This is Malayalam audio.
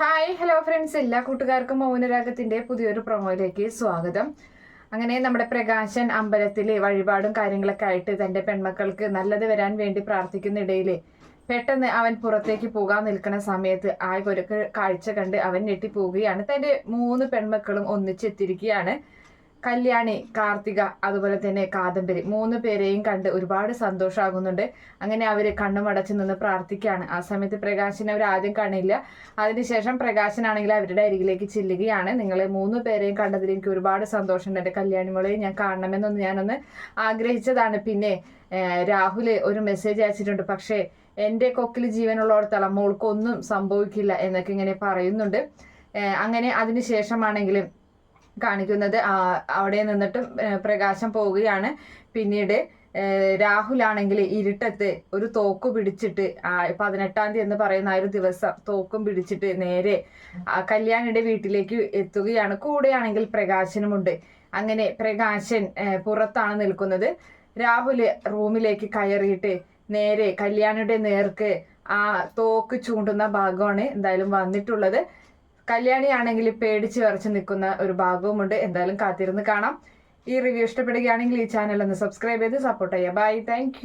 ഹായ് ഹലോ ഫ്രണ്ട്സ് എല്ലാ കൂട്ടുകാർക്കും മൗനരാഗത്തിന്റെ പുതിയൊരു പ്രൊമോയിലേക്ക് സ്വാഗതം. അങ്ങനെ നമ്മുടെ പ്രകാശൻ അമ്പലത്തിലെ വഴിപാടും കാര്യങ്ങളൊക്കെ ആയിട്ട് തന്റെ പെൺമക്കൾക്ക് നല്ലത് വരാൻ വേണ്ടി പ്രാർത്ഥിക്കുന്നിടയിൽ പെട്ടെന്ന് അവൻ പുറത്തേക്ക് പോകാൻ നിൽക്കുന്ന സമയത്ത് ആ ഒരു കാഴ്ച കണ്ട് അവൻ ഞെട്ടിപ്പോവുകയാണ്. തന്റെ മൂന്ന് പെൺമക്കളും ഒന്നിച്ചെത്തിയിരിക്കുകയാണ് കല്യാണി കാർത്തിക അതുപോലെ തന്നെ കാദംബരി മൂന്ന് പേരെയും കണ്ട് ഒരുപാട് സന്തോഷമാകുന്നുണ്ട് അങ്ങനെ അവർ കണ്ണുമടച്ച് നിന്ന് പ്രാർത്ഥിക്കുകയാണ്. ആ സമയത്ത് പ്രകാശിനെ അവർ ആദ്യം കാണില്ല. അതിനുശേഷം പ്രകാശനാണെങ്കിൽ അവരുടെ അരികിലേക്ക് ചെല്ലുകയാണ്. നിങ്ങളെ മൂന്ന് പേരെയും കണ്ടതിൽ എനിക്ക് ഒരുപാട് സന്തോഷമുണ്ട്. എന്റെ കല്യാണിമോളെ ഞാൻ കാണണമെന്നൊന്ന് ഞാനൊന്ന് ആഗ്രഹിച്ചതാണ്. പിന്നെ രാഹുൽ ഒരു മെസ്സേജ് അയച്ചിട്ടുണ്ട്. പക്ഷേ എന്റെ കൊക്കിൽ ജീവനുള്ളവർത്തളം മോൾക്കൊന്നും സംഭവിക്കില്ല എന്നൊക്കെ ഇങ്ങനെ പറയുന്നുണ്ട്. അങ്ങനെ അതിനുശേഷമാണെങ്കിലും കാണിക്കുന്നത്. അവിടെ നിന്നിട്ട് പ്രകാശം പോവുകയാണ്. പിന്നീട് രാഹുലാണെങ്കിൽ ഇരുട്ടത്ത് ഒരു തോക്ക് പിടിച്ചിട്ട് പതിനെട്ടാം തീയതി എന്ന് പറയുന്ന ആ ഒരു ദിവസം തോക്കും പിടിച്ചിട്ട് നേരെ കല്യാണിയുടെ വീട്ടിലേക്ക് എത്തുകയാണ്. കൂടെയാണെങ്കിൽ പ്രകാശനുമുണ്ട്. അങ്ങനെ പ്രകാശൻ പുറത്താണ് നിൽക്കുന്നത്. രാഹുൽ റൂമിലേക്ക് കയറിയിട്ട് നേരെ കല്യാണിയുടെ നേർക്ക് ആ തോക്ക് ചൂണ്ടുന്ന ഭാഗമാണ് എന്തായാലും വന്നിട്ടുള്ളത്. കല്യാണിയാണെങ്കിൽ പേടിച്ച് വിറച്ച് നിൽക്കുന്ന ഒരു ഭാഗവുമുണ്ട്. എന്തായാലും കാത്തിരുന്ന് കാണാം. ഈ റിവ്യൂ ഇഷ്ടപ്പെടുകയാണെങ്കിൽ ഈ ചാനൽ ഒന്ന് സബ്സ്ക്രൈബ് ചെയ്ത് സപ്പോർട്ട് ചെയ്യാം ബൈ താങ്ക്